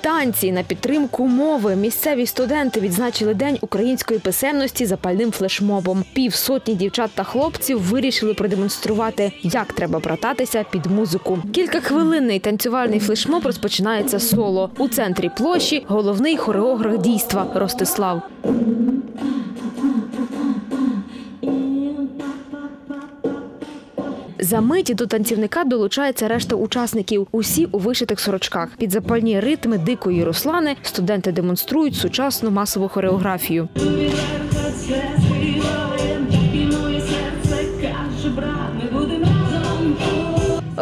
Танці на підтримку мови. Місцеві студенти відзначили день української писемності запальним флешмобом. Півсотні дівчат та хлопців вирішили продемонструвати, як треба брататися під музику. Кількахвилинний танцювальний флешмоб розпочинається соло. У центрі площі головний хореограф дійства Ростислав. За мить до танцівника долучається решта учасників. Усі у вишитих сорочках. Під запальні ритми дикої Руслани студенти демонструють сучасну масову хореографію.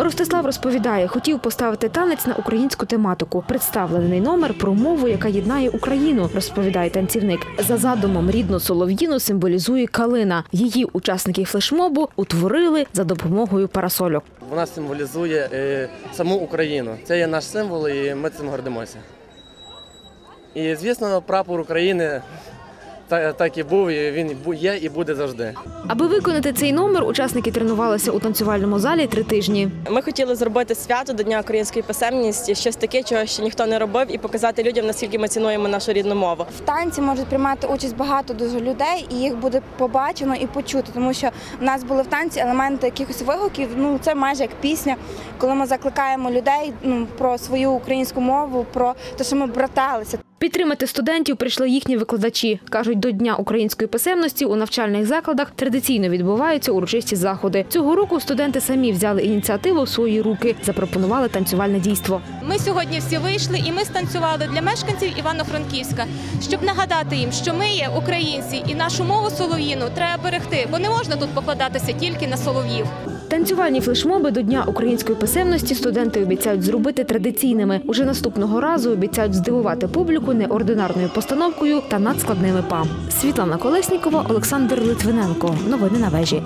Ростислав розповідає, хотів поставити танець на українську тематику. Представлений номер про мову, яка єднає Україну, розповідає танцівник. За задумом рідну солов'їну символізує калина. Її учасники флешмобу утворили за допомогою парасольок. Вона символізує е, саму Україну. Це є наш символ, і ми цим гордимося. І, звісно, прапор України так і був, і він бу- є і буде завжди. Аби виконати цей номер, учасники тренувалися у танцювальному залі три тижні. Ми хотіли зробити свято до Дня української писемності, щось таке, чого ще ніхто не робив, і показати людям, наскільки ми цінуємо нашу рідну мову. В танці можуть приймати участь багато дуже людей, і їх буде побачено і почуто, тому що в нас були в танці елементи якихось вигуків. Ну це майже як пісня, коли ми закликаємо людей ну про свою українську мову, про те, що ми браталися. Підтримати студентів прийшли їхні викладачі. Кажуть, до Дня української писемності у навчальних закладах традиційно відбуваються урочисті заходи. Цього року студенти самі взяли ініціативу в свої руки, запропонували танцювальне дійство. Ми сьогодні всі вийшли і ми станцювали для мешканців Івано-Франківська, щоб нагадати їм, що ми є українці, і нашу мову солов'їну треба берегти, бо не можна тут покладатися тільки на солов'їв. Танцювальні флешмоби до Дня української писемності студенти обіцяють зробити традиційними. Уже наступного разу обіцяють здивувати публіку неординарною постановкою та надскладними па. Світлана Колеснікова, Олександр Литвиненко. Новини на вежі.